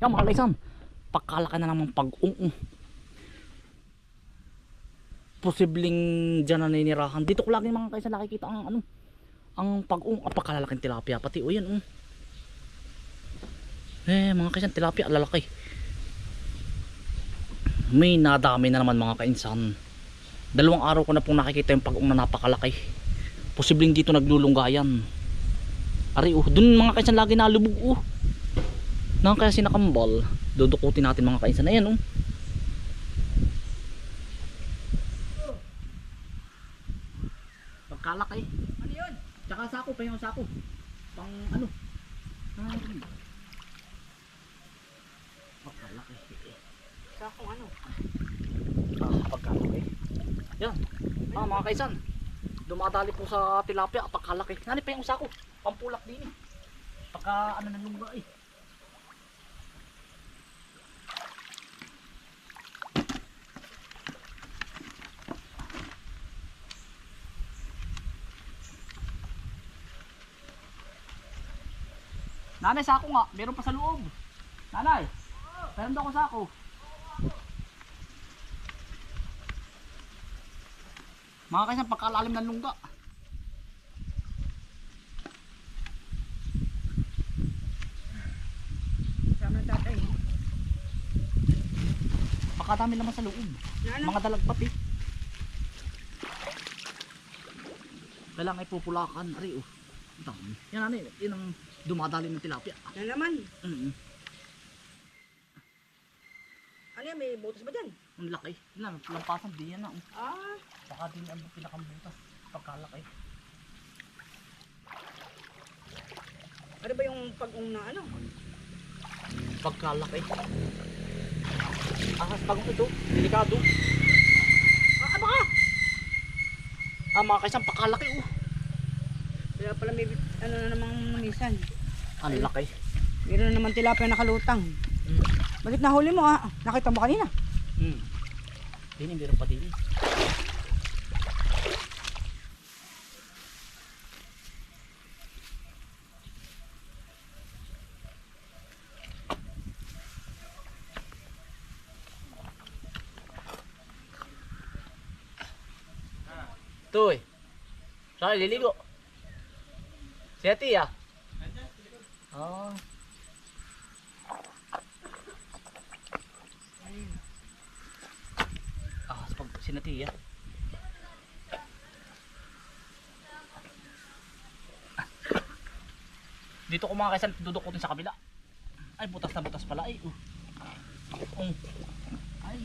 Yan mga kaisan. Pagkalaki na naman pag-ung. Posibleng dyan na ninirahan. Dito ko lagi mga kaisan nakikita ang ano. Ang pag-ung. Ah, pagkalalaking tilapia. Pati o yan. Um. Eh mga kaisan tilapia lalaki. May nadami na naman mga kainsan. Dalawang araw ko na pong nakikita yung pag-ung na napakalaki. Posibleng dito naglulunggayan. Ari oh, dun mga kaisan lagi nalubog oh. Nang kaya sinakambal, dudukutin natin mga kaisan. Ayan oh. Pagkalaki. Ano yun? Tsaka sako, pa yung sako. Pang ano? Ah, pagkalaki. Sa kung ano? Ah, pagkalaki. Yan. Ah, mga kaisan. Dumadali po sa tilapia, pagkalaki. Nani pa yung sako? Pampulak din eh. Pagka ano ng lungga eh. Nanay, sako nga. Meron pa sa loob. Nanay, meron daw ako sako. Mga kaisan, pagkalalim ng lungga. Sama tatay. Pakadami naman sa loob. Mga dalagpat eh. Kailangan ay pupulakan. Ari oh. Dami. Yan ano yun. Yun ang dumadali ng tilapia. Na naman. Mm Ano yan? May butas ba dyan? Ang laki. Yan, lampasan din yan na. oh. Ah. Baka din ang pinakambutas. Pagkalaki. Ano ba yung pag-ung na ano? Pagkalaki. Ahas pag ito. Delikado. Ah, aba ka! Ah, mga kaisan, pagkalaki oh. Kaya pala may ano na namang minsan. Ang laki. Meron na naman tilapia nakalutang. Mm. Bakit nahuli mo ah? Nakita mo kanina? Mm. Din, meron pa din. Toy. Saan liligo? Ate ah. Ah. Ah, sa pag sinatiya. Dito ko mga kaisan dudukutin sa kabila. Ay, butas na butas pala. Ay, uh. Um. Ay.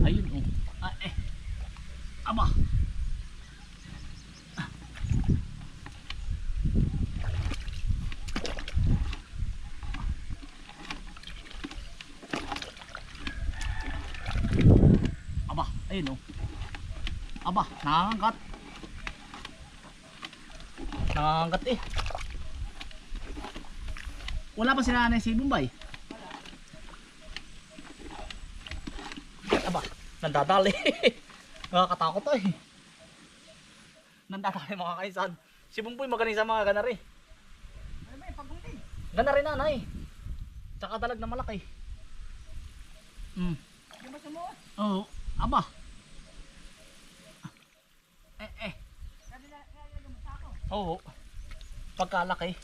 Ayun, oh. Ah, eh. Aba. Ayun oh. Aba, nangangagat. Nangangagat eh. Wala pa sila nanay si Bombay. Aba, nandadali. Nakakatakot to eh. Nandadali mga kaisan. Si Bombay magaling sa mga ganari. Ano ba yung pag-ung din? Ganari nanay. Tsaka dalag na malaki. Hmm. Di ba sumuot? Oo. Aba. Eh, eh. Sabi na, kaya lumasa ako. Oo. Pagkalaki.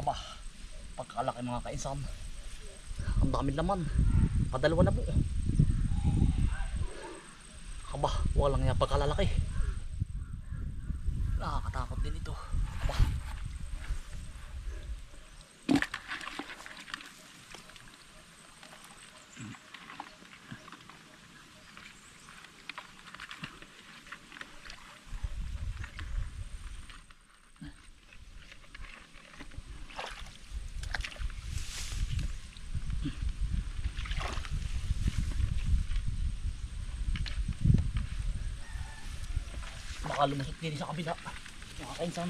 Aba, pagkalaki mga kainsan. Ang dami naman. Padalawa na po. Aba, walang nga pagkalalaki. Baka lumusot din sa kabila. Mga kainsan.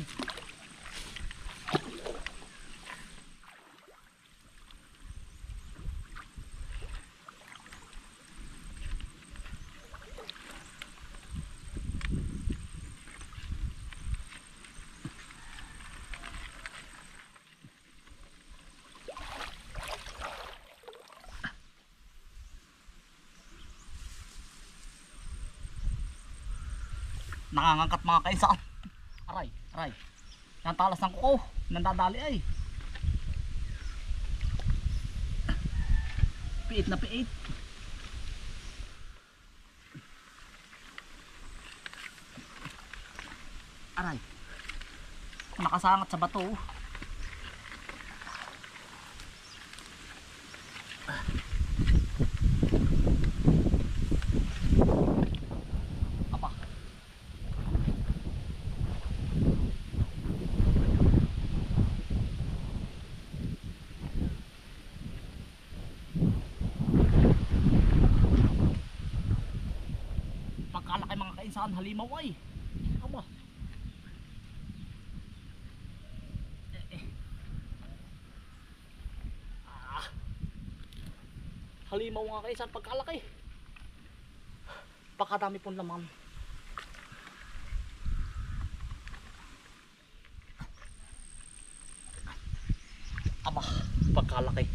Nangangangkat mga kainsan. Aray, aray. Yan talas ng kuko. Nandadali ay. Piit na piit. Aray. Nakasangat sa bato. Apa. Pagkalaki mga kainsahan halimaw ay. Aba. Eh, eh. Ah. Halimaw mga kainsahan pagkalaki. Pakadami pong laman. Aba, pagkalaki.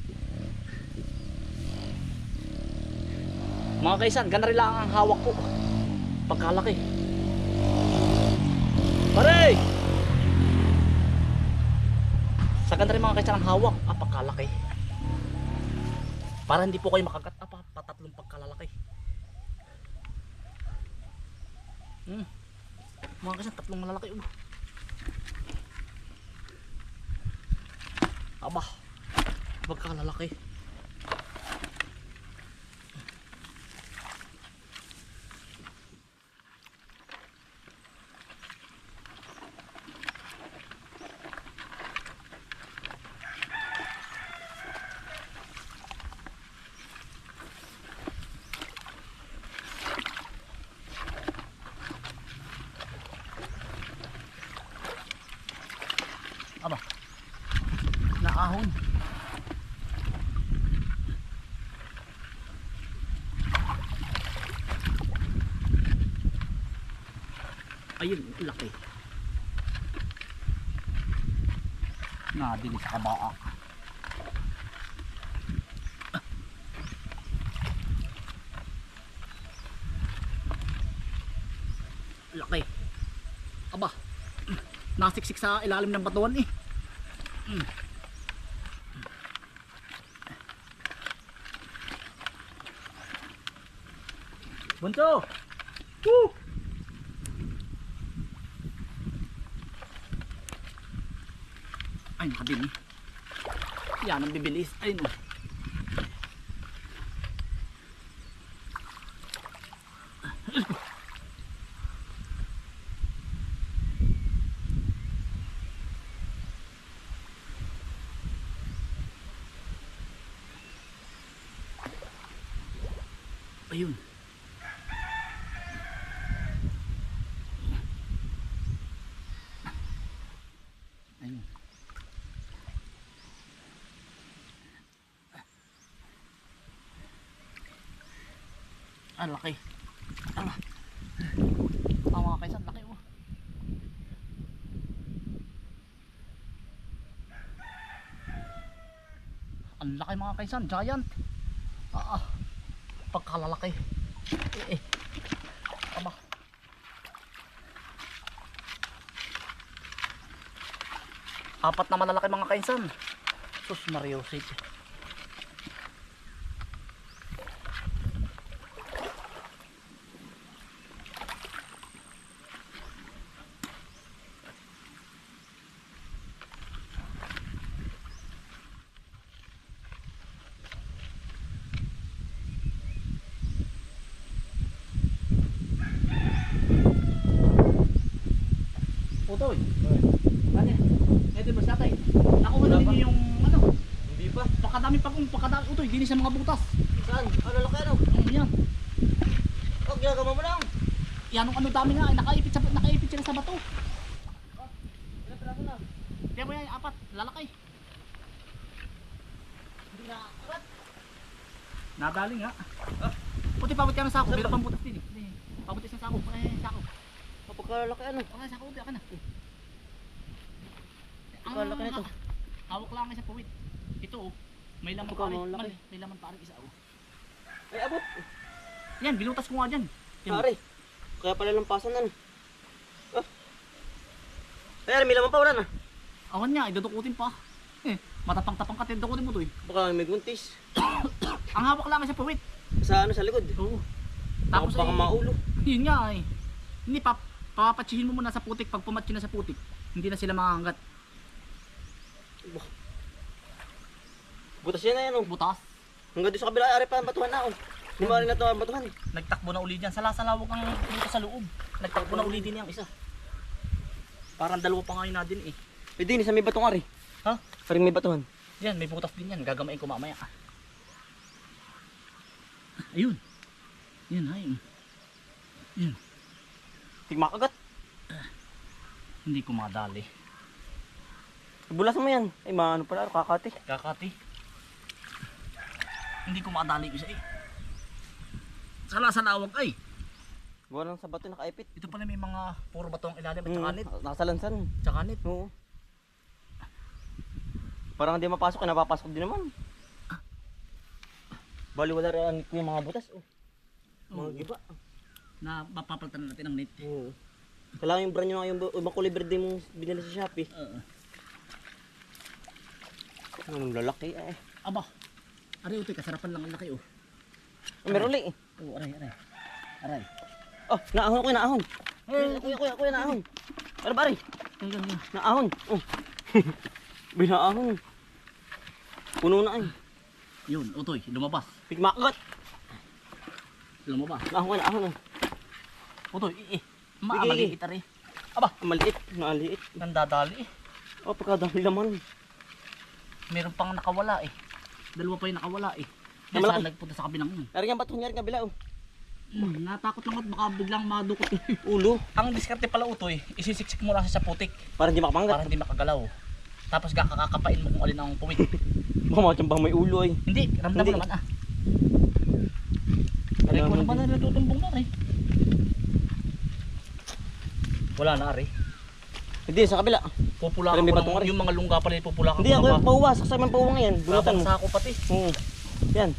Mga kaisan, gana rin lang ang hawak ko. Pagkalaki. Pare! Sa ganda rin mga kaisan ang hawak. Ah, pagkalaki. Para hindi po kayo makagat. Ah, pa- patatlong pagkalalaki. Hmm. Mga kaisan, tatlong malalaki. Uh. Aba, pagkalalaki. Aba, naahon. Ayun, laki. Nadili sa kabaa. Laki. Aba, nasiksik sa ilalim ng batuan eh. Bunso! Woo! Ay, nakabili. Yan ang bibilis. Ay, no. Ayun. Ang laki. Ah, mga kaisan, laki oh. Ang laki mga kaisan, giant. Ah, ah. Pagkalalaki. Eh, eh. Aba. Apat na malalaki mga kainsan. Sus Mariosip. Utoy. Ano? Ito ba sa tayo? Ako wala din yung ano, Hindi pa. pakadami pa kung pakadami utoy, dinis sa mga butas. Saan? Ano laki ano? Ano yan? Oh, ginagawa mo lang. yan ang ano dami nga, ay, nakaipit, sa, nakaipit sila sa bato. Kaya mo yan, apat, lalakay. Hindi na, apat. Nadali nga. Puti pabot ka ng sako, meron pang butas din eh. Pabutis ng sako, eh, sako. Kapagkalaki ano? Okay, sako, ubi, akin na. Ang Pagkalaki nito. Hawak lang sa puwit. Ito oh, may laman pa rin. Mal- May laman pa rin isa oh. Ay, abot. Yan, binutas ko nga dyan. Yan. Pare. Kaya pala lampasan ano. Ah. Ay, may laman pa wala na. Awan niya, idudukutin pa. Eh, matapang-tapang ka, dukutin mo to eh. Baka may guntis. Ang hawak lang sa puwit. Sa ano, sa likod. Oo. Tapos baka eh, maulo. yun nga eh. Hindi, pa, papapatsihin mo muna sa putik. Pag pumatsi na sa putik, hindi na sila makahanggat. Butas yan na yan oh. Butas. Hanggang doon sa kabila, ari pa ang batuhan na oh. Hindi mo rin na ito ang batuhan. Nagtakbo na uli dyan. Salasalawag ang dito sa loob. Nagtakbo na uli din yung isa. Parang dalawa pa nga yun na din eh. Pwede din, sa may batong ari. Ha? Paring may batuhan. Yan, may butas din yan. Gagamain ko mamaya. Ayun. Yan, ayun. Tigmakagat. Hindi ko madali. Bulasan mo yan. Ay, maano pala, kakati. Kakati. Hindi ko madali isa eh. Salasalawag ay. Gawa sa bato nakaipit. Ito pala may mga puro bato ang ilalim at Hmm, tsaka nit. Nakasalansan. Tsaka nit. Oo. Parang hindi mapasok, eh, napapasok din naman. Bali wala rin yung mga butas. Oh. Mga giba. Na mapapalitan na natin ng nit. Oo. Kailangan yung brand nyo yung bu- ibang kulay verde mong binili sa Shopee. Oo. Anong lalaki eh. aba. Aray, utoy, kasarapan lang ang laki oh. Oh, meron ulit eh. Oo, aray, aray. Aray. Oh, naahon ko, naahon. Eh, Kuya, kuya, kuya, naahon. Ano ba yan. Naahon. Oh. Binaahon. Puno na eh. Yun, utoy, lumabas. Pigmakagat. Lumabas. Naahon ko, naahon. oh. Utoy, eh, eh. Sige, Maamali sige. kita rin. Aba, maliit. Nakaliit. Nandadali eh. Oh, pagkadami laman. Meron pang nakawala eh. Dalawa pa yung nakawala eh. Malaki. saan nagpunta sa kabilang yun. Nari nga bato niya rin kabila oh. Hmm, natakot lang at baka biglang madukot. Ulo. Ang diskarte pala utoy, isisiksik mo lang sa putik Para hindi makapanggat. para hindi makagalaw. Tapos kakakapain mo kung alin ang puwit. Baka machambang may ulo eh. hindi, ramdam mo naman ah. Aray ko naman na natutumbong na rin. Wala na ari. Hindi, sa kabila. May ko batong ng, ari. yung mga lungga pala pupulakan Hindi, ko ako ng yung pauwa. Saksa man pauwa ngayon. Bunutan mo. sa ako pati. Oo. Yan.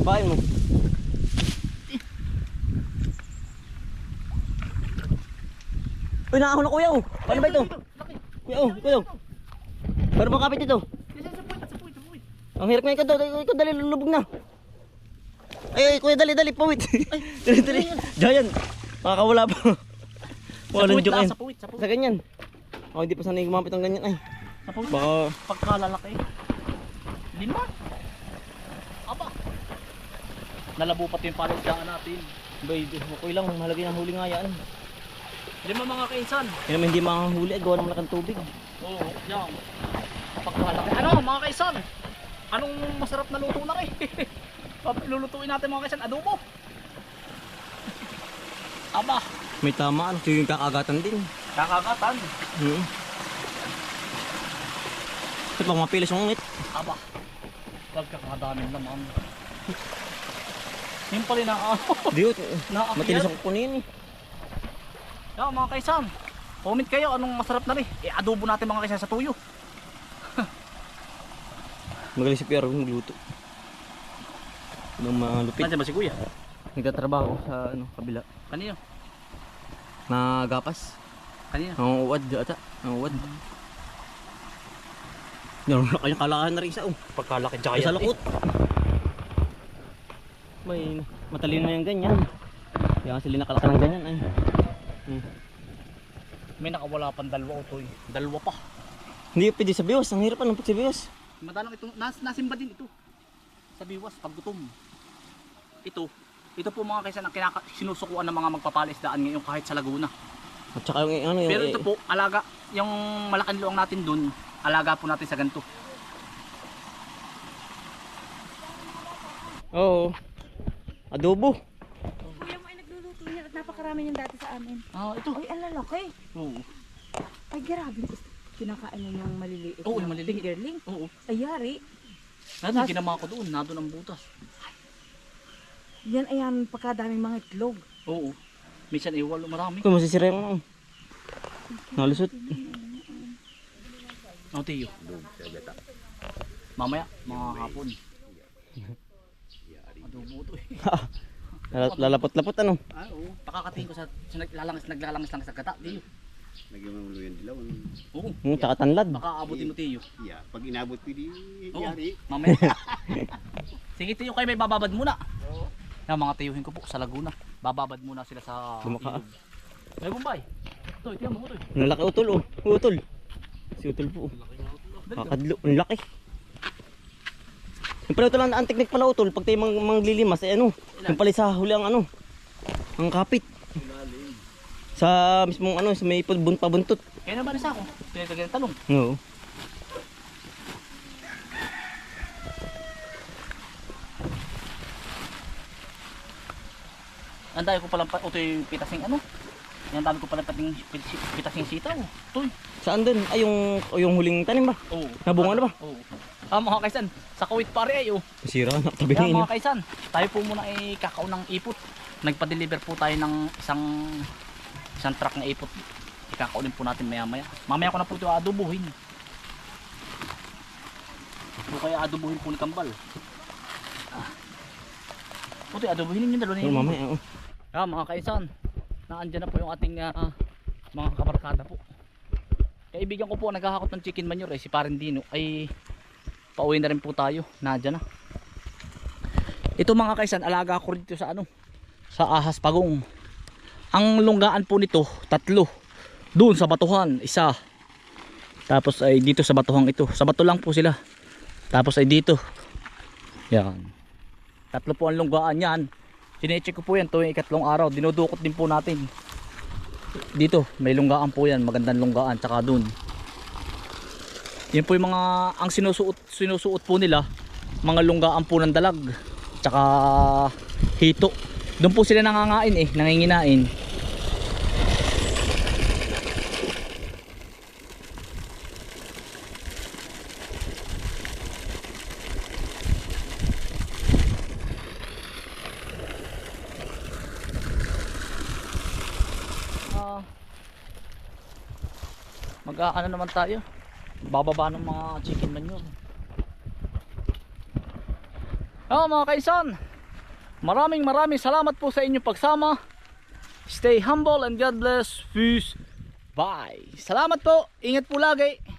Ibahin mo. Uy, naahon na kuya oh. Paano ba ito? Kuya oh, kuya oh. Ito? Sa puwit, sa puwit. Ang hirap nga ikaw, ikaw, ikaw dali, lulubog na. Ay, ay, kuya, dali, dali, pawit. dali, dali. Giant. Makakawala pa. Sa Walang puwit joke lang, yan. sa puwit, sa puwit. Sa ganyan. Oh, hindi pa sanay gumamit ng ganyan ay. Sa puwit. Baka Pagkalalaki. Lima. Aba. Nalabo pati yung palaisdaan natin. bay, okay lang, mahalaga yung huli nga yan. Lima mga kaisan. Kaya naman hindi makahuli, gawa ng malakang tubig. Oo, yan. Pagkalaki. Ano mga kaisan? Anong masarap na luto na kayo? Lulutuin natin mga kaisan, adobo. Aba, May tama, ano, yung kakagatan din. kakagatan. Hmm. Ito pang mapilis yung ngit. Aba, nagkakadamin naman. Yung pala na ano, Di, naakyat. matilis ang kunin eh. Yan mga kaisan, comment kayo anong masarap na rin. Eh, adobo natin mga kaisan sa tuyo. Magaling si Pierre magluto. Ng mga lupit. Nandiyan ba si kuya? Nagtatrabaho sa ano, kabila. Kanino? Nagapas. Kanino? Ang uwad ata. Ang uwad. Naroon na kanyang kalakan na rin isa oh. Pagkalaki Ay, sa lukot. May matalino na yung ganyan. Kaya nga sila nakalakan ng ganyan ay. Hmm. May nakawala pang dalawa utoy. Dalawa pa. Hindi pwede sa biwas. Ang hirap ano pag sa biwas. Madalang ito, nas, nasimba din ito. Sa biwas, pag gutom. Ito, ito po mga kaysa ang kinaka, sinusukuan ng mga magpapalisdaan ngayon kahit sa Laguna. At saka yung ano yung Pero ito po, alaga, yung malaking luang natin dun, alaga po natin sa ganito. Oo. Adobo. Kuya marami yung dati sa amin. Ah, ito. Ay, ang lalaki. Oo. Ay, grabe. Kinakain na yung maliliit Oo, na yung maliliit. fingerling. Oo. Ay, yari. Nandun, ginama ko doon. Nandun ang butas. Yan, ayan, pagkadaming mga itlog. Oo. Minsan eh, walo marami. Kung masisira yung ano. Nalusot. Ano, Tiyo? Mamaya, mga hapon. Adobo to eh. Lala- Lalapot-lapot ano. Ah, oo. Pakakatingin ko sa, sa naglalangis, naglalangis lang sa gata, Tiyo. Lagyan mo yung dilaw. Oo. Hmm, tsaka tanlad. Baka abutin mo, Tiyo. Yeah, pag inabot ko di yari. Mamaya. Sige, Tiyo, kayo may bababad muna. Oo. Yan, mga tiyuhin ko po sa Laguna. Bababad muna sila sa Lumaka. ilog. May bumbay. Ito, itiyan mo, ito. Ang laki utol oh. Utol. Si utol po. oh. Kakadlo. Ang laki. Yung pala utol ang ang teknik pala utol. Pag tayo mang, manglilimas ay ano. Yung pala sa huli ang ano. Ang kapit. Sa mismong ano, sa may bun pabuntot. Kaya na ba nasa ako? Pinagkagyan ng talong. Oo. Ang dami ko palang pa, ito yung pitasing ano. Yan dami ko palang pating pit- pitasing sitaw. Eh. Saan dun? Ay yung, yung huling tanim ba? Oo. Nabunga na ba? Oo. Ah mga kaisan, sa kawit pare ay oh. Sira na. Tabi na mga kaisan, tayo po muna ay kakao ng ipot. Nagpa-deliver po tayo ng isang isang truck na ipot. Ikakaunin po natin maya maya. Mamaya ko na po ito adubuhin. O kaya adubuhin po ni Kambal. Ah. Puti, adubuhin ninyo dalawa na yun. mamaya. Oh. Ah, mga kaisan, naandyan na po yung ating ah, mga kabarkada po. Kaibigan ko po naghahakot ng chicken manure eh, si Parendino ay pauwi na rin po tayo. Nadyan na. Ito mga kaisan, alaga ko dito sa ano, sa Ahas Pagong. Ang lunggaan po nito, tatlo. Doon sa batuhan, isa. Tapos ay dito sa batuhang ito. Sa bato lang po sila. Tapos ay dito. Yan. Tatlo po ang lunggaan yan. Sinecheck ko po yan tuwing ikatlong araw. Dinudukot din po natin. Dito, may lunggaan po yan. Magandang lunggaan. Tsaka dun. Yan po yung mga, ang sinusuot, sinusuot po nila, mga lunggaan po ng dalag. Tsaka hito. Doon po sila nangangain eh, nanginginain. Ah, mag-aano naman tayo. Bababa ng mga chicken manure. Oh mga kaisan maraming maraming salamat po sa inyong pagsama. Stay humble and God bless. Peace. Bye. Salamat po. Ingat po lagi